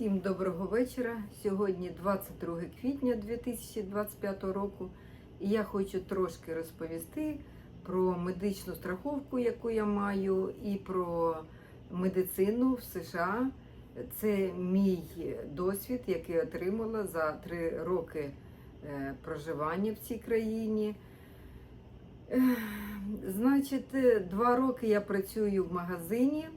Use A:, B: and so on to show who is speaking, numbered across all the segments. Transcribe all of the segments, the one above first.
A: Всім доброго вечора. Сьогодні 22 квітня 2025 року. І я хочу трошки розповісти про медичну страховку, яку я маю, і про медицину в США. Це мій досвід, який отримала за три роки е, проживання в цій країні. Значить, е, два роки я працюю в магазині.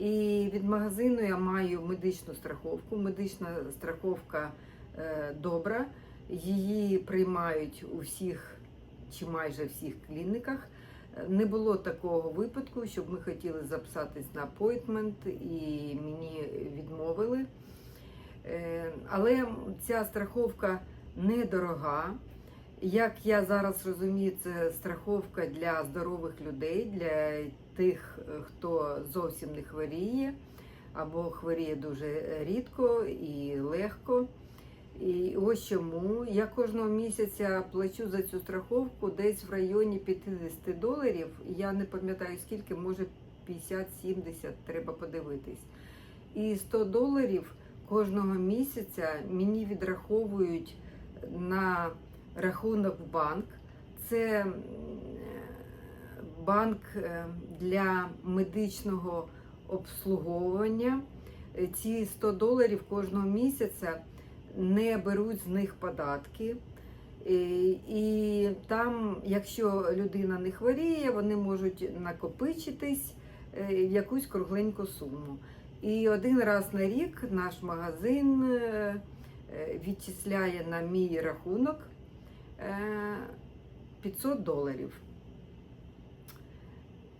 A: І від магазину я маю медичну страховку. Медична страховка е, добра. Її приймають у всіх чи майже всіх клініках. Не було такого випадку, щоб ми хотіли записатись на апойтмент і мені відмовили. Е, Але ця страховка недорога. Як я зараз розумію, це страховка для здорових людей, для тих, хто зовсім не хворіє, або хворіє дуже рідко і легко. І ось чому я кожного місяця плачу за цю страховку десь в районі 50 доларів. Я не пам'ятаю скільки, може 50-70, треба подивитись. І 100 доларів кожного місяця мені відраховують на рахунок в банк. Це банк е, для медичного обслуговування. Е, Ці 100 доларів кожного місяця не беруть з них податки. І, і там, якщо людина не хворіє, вони можуть накопичитись е, в якусь кругленьку суму. І один раз на рік наш магазин е, е, відчисляє на мій рахунок е, 500 доларів.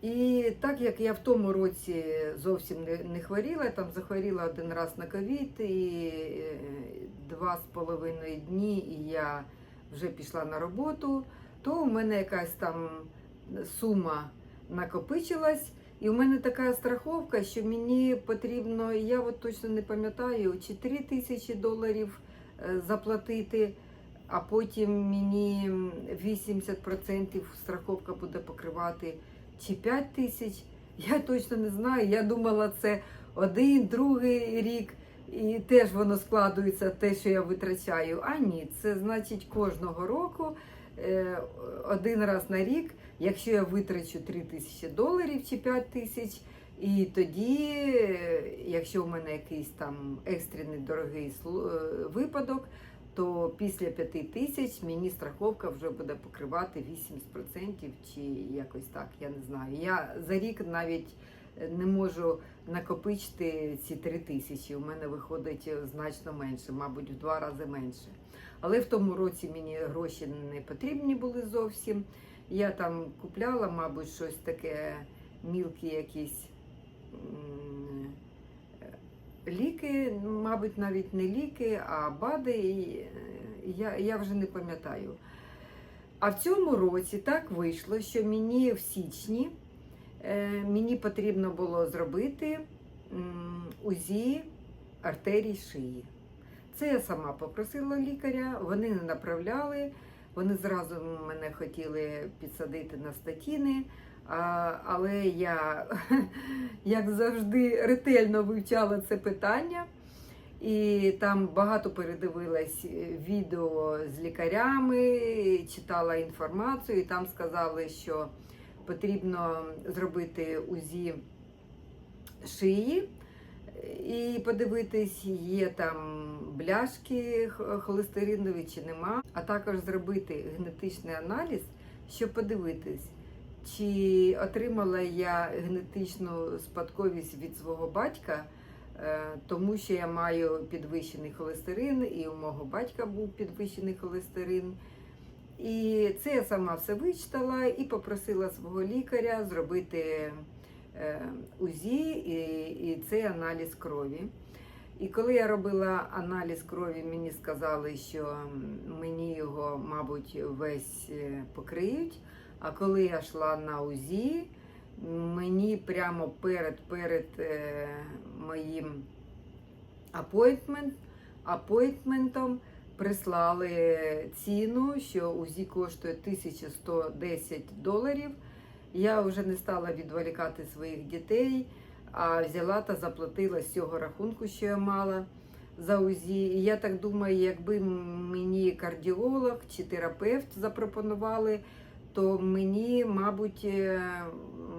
A: І так як я в тому році зовсім не, не хворіла, там захворіла один раз на ковід, і е, два з половиною дні, і я вже пішла на роботу, то у мене якась там сума накопичилась. І у мене така страховка, що мені потрібно, я от точно не пам'ятаю, чи 3 тисячі доларів е, заплатити, а потім мені 80% страховка буде покривати чи 5 тисяч. Я точно не знаю. Я думала, це один, другий рік, і теж воно складується те, що я витрачаю. А ні, це значить кожного року, е, один раз на рік, якщо я витрачу 3 тисячі доларів чи 5 тисяч. І тоді, е, якщо в мене якийсь там екстрений дорогий е, випадок, то після 5 тисяч мені страховка вже буде покривати 80% чи якось так, я не знаю. Я за рік навіть е, не можу накопичити ці 3 тисячі. У мене виходить значно менше, мабуть, в два рази менше. Але в тому році мені гроші не потрібні були зовсім. Я там купляла, мабуть, щось таке мілкі якісь. Ліки, мабуть, навіть не ліки, а БАДи, і, е, я, я вже не пам'ятаю. А в цьому році так вийшло, що мені в січні е, мені потрібно було зробити УЗІ артерій шиї. Це я сама попросила лікаря, вони не направляли, вони зразу мене хотіли підсадити на статіни. Але я, як завжди, ретельно вивчала це питання. І там багато передивилась відео з лікарями, читала інформацію, і там сказали, що потрібно зробити УЗІ шиї і подивитись, є там бляшки холестеринові чи нема, а також зробити генетичний аналіз, щоб подивитись, чи отримала я генетичну спадковість від свого батька, е, тому що я маю підвищений холестерин, і у мого батька був підвищений холестерин. І це я сама все вичитала і попросила свого лікаря зробити е, УЗІ і, цей аналіз крові. І коли я робила аналіз крові, мені сказали, що мені його, мабуть, весь е, покриють. А коли я йшла на УЗІ, мені прямо перед, перед е, моїм апойтмент, апойтментом прислали ціну, що УЗІ коштує 1110 доларів. Я вже не стала відволікати своїх дітей, а взяла та заплатила з цього рахунку, що я мала. за УЗІ. І я так думаю, якби мені кардіолог чи терапевт запропонували, то мені, мабуть, е,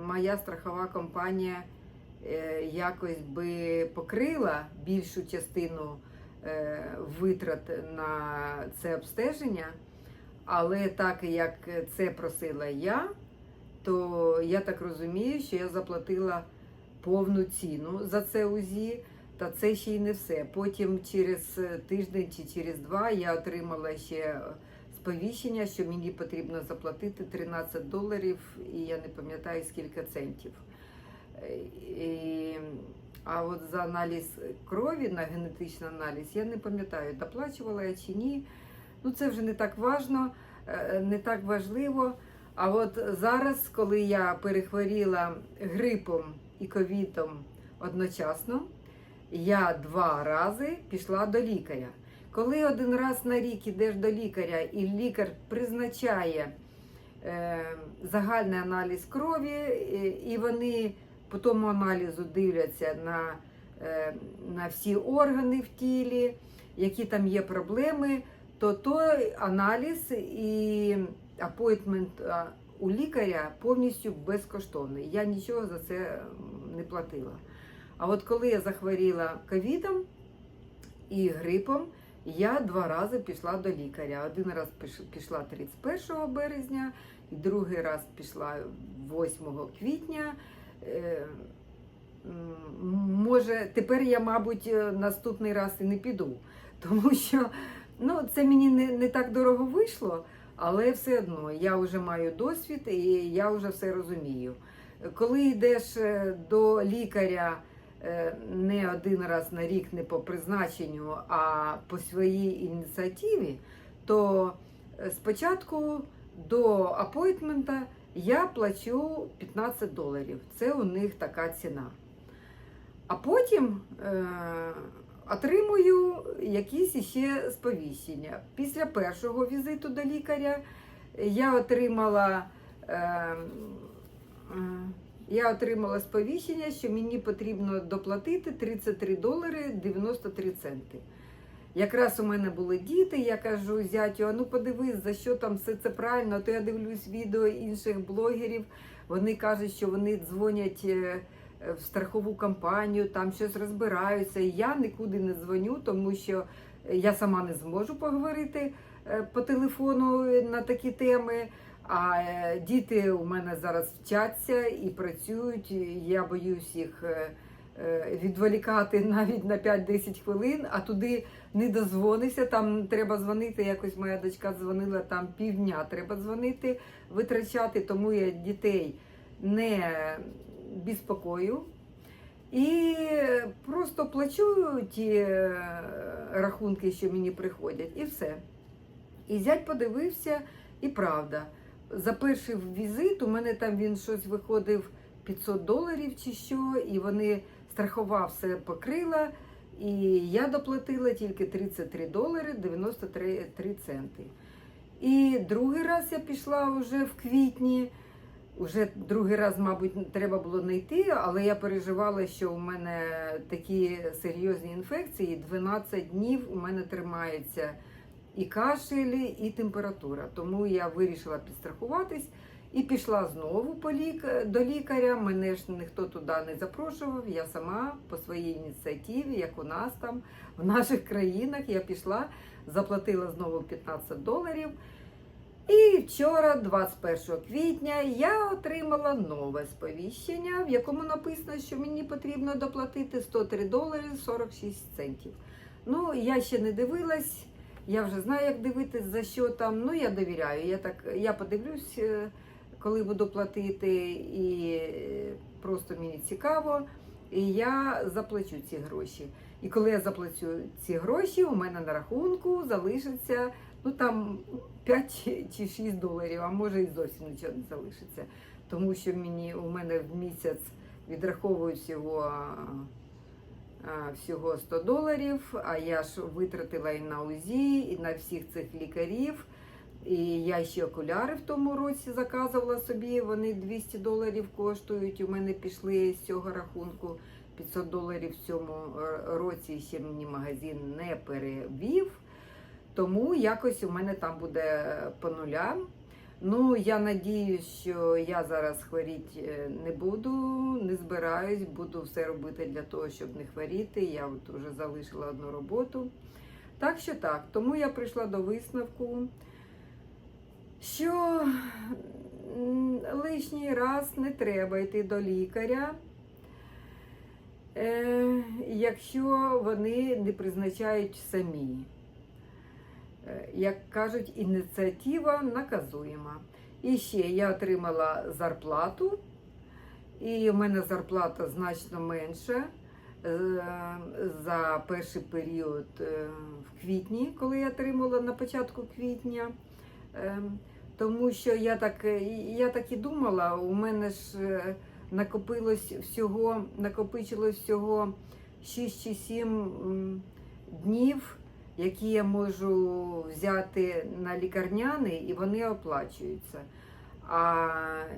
A: моя страхова компанія е, якось би покрила більшу частину е, витрат на це обстеження. Але так як це просила я, то я так розумію, що я заплатила повну ціну за це УЗІ. Та це ще й не все. Потім через тиждень чи через два я отримала ще сповіщення, що мені потрібно заплатити 13 доларів, і я не пам'ятаю скільки центів. Е, І, а от за аналіз крові на генетичний аналіз я не пам'ятаю, доплачувала я чи ні. Ну це вже не так важно, е, не так важливо. А от зараз, коли я перехворіла грипом і ковідом одночасно, я два рази пішла до лікаря. Коли один раз на рік ідеш до лікаря, і лікар призначає е, загальний аналіз крові, і вони по тому аналізу дивляться на, е, на всі органи в тілі, які там є проблеми, то той аналіз і апойтмент у лікаря повністю безкоштовний. Я нічого за це не платила. А от коли я захворіла ковідом і грипом, я два рази пішла до лікаря. Один раз піш- пішла 31 березня, другий раз пішла 8 квітня. Е, Може, тепер я, мабуть, е, наступний раз і не піду, тому що ну, це мені не, не так дорого вийшло, але все одно я вже маю досвід і я вже все розумію. Коли йдеш е, до лікаря не один раз на рік, не по призначенню, а по своїй ініціативі, то е, спочатку до апойтмента я плачу 15 доларів. Це у них така ціна. А потім е, отримую якісь іще сповіщення. Після першого візиту до лікаря я отримала. Е, е, я отримала сповіщення, що мені потрібно доплатити 33 долари 93 центи. Якраз у мене були діти, я кажу, зятю, а ну подивись, за що там все це правильно. То я дивлюсь відео інших блогерів. Вони кажуть, що вони дзвонять е, в страхову компанію, там щось розбираються. Я нікуди не дзвоню, тому що я сама не зможу поговорити е, по телефону на такі теми. А е, діти у мене зараз вчаться і працюють. Я боюсь їх е, е, відволікати навіть на 5-10 хвилин, а туди не дозвонишся. Там треба дзвонити. Якось моя дочка дзвонила там півдня. Треба дзвонити, витрачати, тому я дітей не безпокою. І просто плачу ті рахунки, що мені приходять, і все. І зять подивився, і правда. За перший візит у мене там він щось виходив 500 доларів чи що, і вони страхова все покрила. І я доплатила тільки 33 долари 93 центи. І другий раз я пішла вже в квітні. Уже другий раз, мабуть, треба було не йти, але я переживала, що у мене такі серйозні інфекції. 12 днів у мене тримається і кашель, і температура. Тому я вирішила підстрахуватись і пішла знову по лік... до лікаря. Мене ж ніхто туди не запрошував. Я сама по своїй ініціативі, як у нас там, в наших країнах, я пішла, заплатила знову 15 доларів. І вчора, 21 квітня, я отримала нове сповіщення, в якому написано, що мені потрібно доплатити 103 долари 46 центів. Ну, я ще не дивилась, я вже знаю, як дивитись, за що там. Ну, я довіряю. Я так я подивлюсь, е, коли буду платити, і е, просто мені цікаво. І я заплачу ці гроші. І коли я заплачу ці гроші, у мене на рахунку залишиться ну там 5 чи- чи 6 доларів, а може і зовсім нічого не залишиться. Тому що мені у мене в місяць відраховують всього, всього 100 доларів, а я ж витратила і на УЗІ, і на всіх цих лікарів. І я ще окуляри в тому році заказувала собі, вони 200 доларів коштують. У мене пішли з цього рахунку 500 доларів в цьому е, році ще мені магазин не перевів. Тому якось у мене там буде по нулям. Ну, я надіюсь, що я зараз хворіти е, не буду, не збираюсь, буду все робити для того, щоб не хворіти. Я от вже залишила одну роботу. Так що так, тому я прийшла до висновку, що лишній раз не треба йти до лікаря, е, якщо вони не призначають самі. Е, Як кажуть, ініціатива наказуєма. І ще я отримала зарплату, і в мене зарплата значно менша е, за перший період е, в квітні, коли я отримала на початку квітня. Тому що я так, я так і думала, у мене ж накопилось всього, накопичилось всього 6 чи 7 днів які я можу взяти на лікарняний, і вони оплачуються. А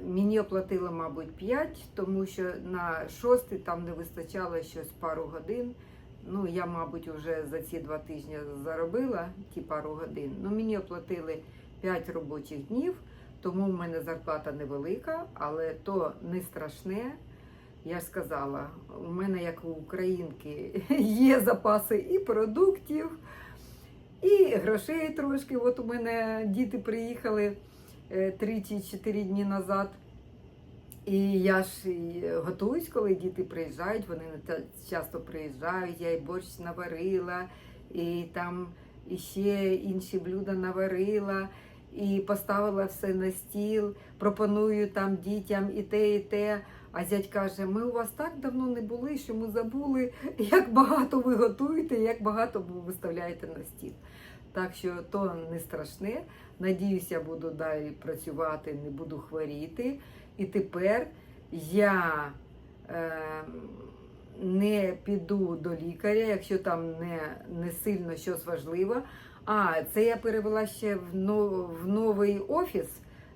A: мені оплатили, мабуть, 5, тому що на шостий там не вистачало щось пару годин. Ну, я, мабуть, вже за ці два тижні заробила ті пару годин. Ну, мені оплатили 5 робочих днів, тому в мене зарплата невелика, але то не страшне. Я ж сказала, у мене, як у українки, є запаси і продуктів, і грошей трошки. От у мене діти приїхали 3 чи 4 дні назад. І я ж і готуюсь, коли діти приїжджають, вони не часто приїжджають, я і борщ наварила, і там іще інші блюда наварила, і поставила все на стіл, пропоную там дітям і те, і те. А зять каже: ми у вас так давно не були, що ми забули, як багато ви готуєте, як багато ви виставляєте на стіл. Так що то не страшне. Надіюся, буду далі працювати, не буду хворіти. І тепер я е, не піду до лікаря, якщо там не, не сильно щось важливе. А, це я перевела ще в, но, в новий офіс,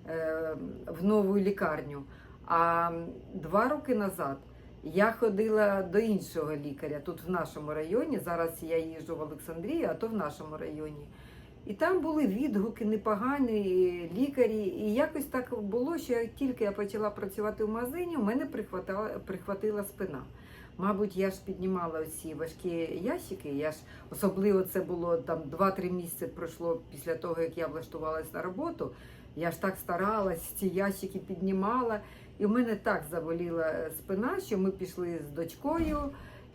A: е, в нову лікарню. А два роки назад я ходила до іншого лікаря тут в нашому районі. Зараз я їжджу в Олександрію, а то в нашому районі. І там були відгуки непогані лікарі. І якось так було, що як тільки я почала працювати в магазині, у мене прихватила, прихватила спина. Мабуть, я ж піднімала ці важкі ящики. Я ж особливо це було там 2-3 місяці пройшло після того, як я влаштувалась на роботу. Я ж так старалась, ці ящики піднімала. І в мене так заболіла спина, що ми пішли з дочкою,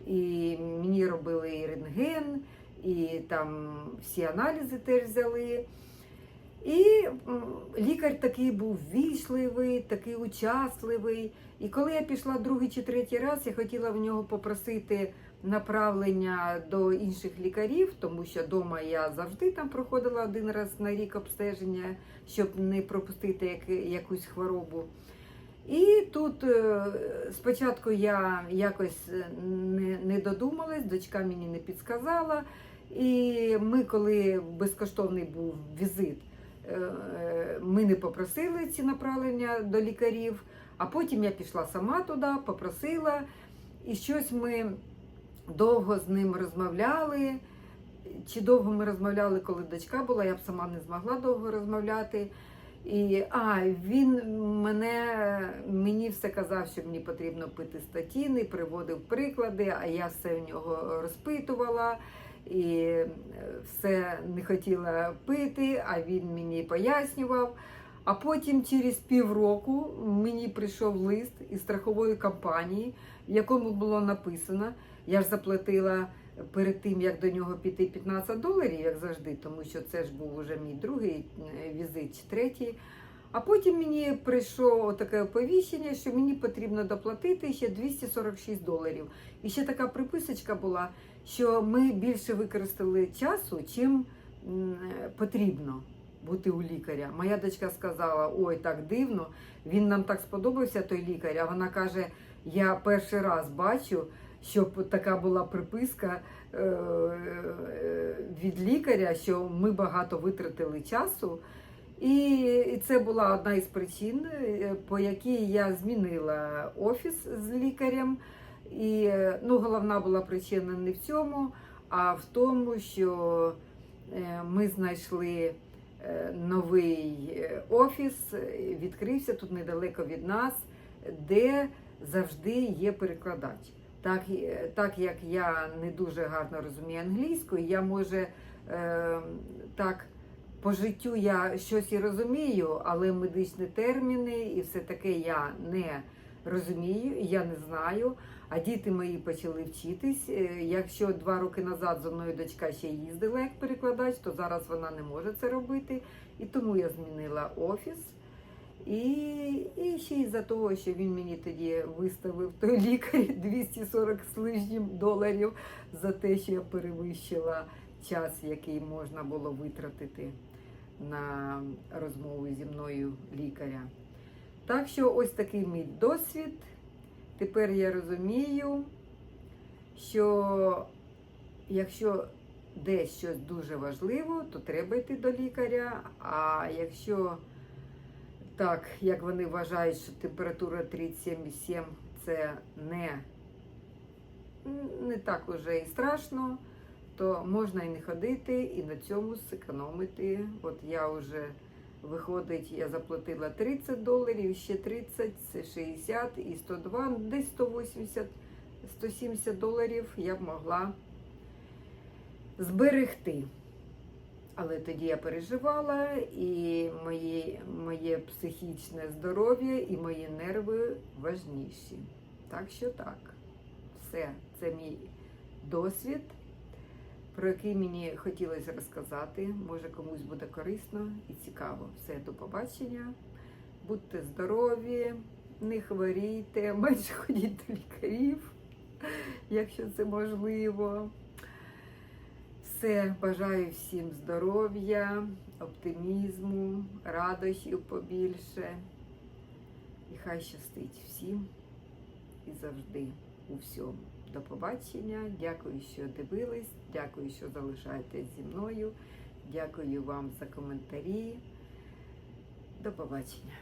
A: і мені робили і рентген, і там всі аналізи теж взяли. І лікар такий був ввічливий, такий учасливий. І коли я пішла другий чи третій раз, я хотіла в нього попросити направлення до інших лікарів, тому що вдома я завжди там проходила один раз на рік обстеження, щоб не пропустити якусь хворобу. І тут е, спочатку я якось е, не, не додумалась, дочка мені не підсказала. І ми, коли безкоштовний був візит, е, ми не попросили ці направлення до лікарів, а потім я пішла сама туди, попросила, і щось ми довго з ним розмовляли. Чи довго ми розмовляли, коли дочка була, я б сама не змогла довго розмовляти. І, а, він мене, мені все казав, що мені потрібно пити статіни, приводив приклади, а я все в нього розпитувала і е, все не хотіла пити, а він мені пояснював. А потім через півроку мені прийшов лист із страхової компанії, в якому було написано, я ж заплатила перед тим, як до нього піти 15 доларів, як завжди, тому що це ж був уже мій другий е, візит чи третій. А потім мені прийшло таке оповіщення, що мені потрібно доплатити ще 246 доларів. І ще така приписочка була, що ми більше використали часу, чим потрібно бути у лікаря. Моя дочка сказала: ой, так дивно, він нам так сподобався, той лікар. А вона каже: я перший раз бачу, щоб така була приписка е, е, від лікаря, що ми багато витратили часу. І це була одна із причин, е, по якій я змінила офіс з лікарем. І ну, головна була причина не в цьому, а в тому, що ми знайшли новий офіс, відкрився тут недалеко від нас, де завжди є перекладач. Так, так як я не дуже гарно розумію англійську, я може е, так по життю я щось і розумію, але медичні терміни і все таке я не розумію, я не знаю. А діти мої почали вчитись. Е, Якщо два роки назад зо мною дочка ще їздила як перекладач, то зараз вона не може це робити. І тому я змінила офіс. І, і ще й за того, що він мені тоді виставив той лікар 240 з лишнім доларів за те, що я перевищила час, який можна було витратити на розмову зі мною лікаря. Так що ось такий мій досвід. Тепер я розумію, що якщо десь щось дуже важливо, то треба йти до лікаря. А якщо так, як вони вважають, що температура 37,7 це не, не так уже і страшно, то можна і не ходити, і на цьому зекономити. От я вже виходить, я заплатила 30 доларів, ще 30, це 60 і 102, десь 180, 170 доларів я б могла зберегти. Але тоді я переживала, і мої, моє психічне здоров'я і мої нерви важніші. Так що так, все, це мій досвід, про який мені хотілося розказати. Може комусь буде корисно і цікаво. Все, до побачення. Будьте здорові, не хворійте, менше ходіть до лікарів, якщо це можливо. Все, бажаю всім здоров'я, оптимізму, радощів побільше. І хай щастить всім і завжди у всьому. До побачення. Дякую, що дивились. Дякую, що залишаєтесь зі мною. Дякую вам за коментарі. До побачення.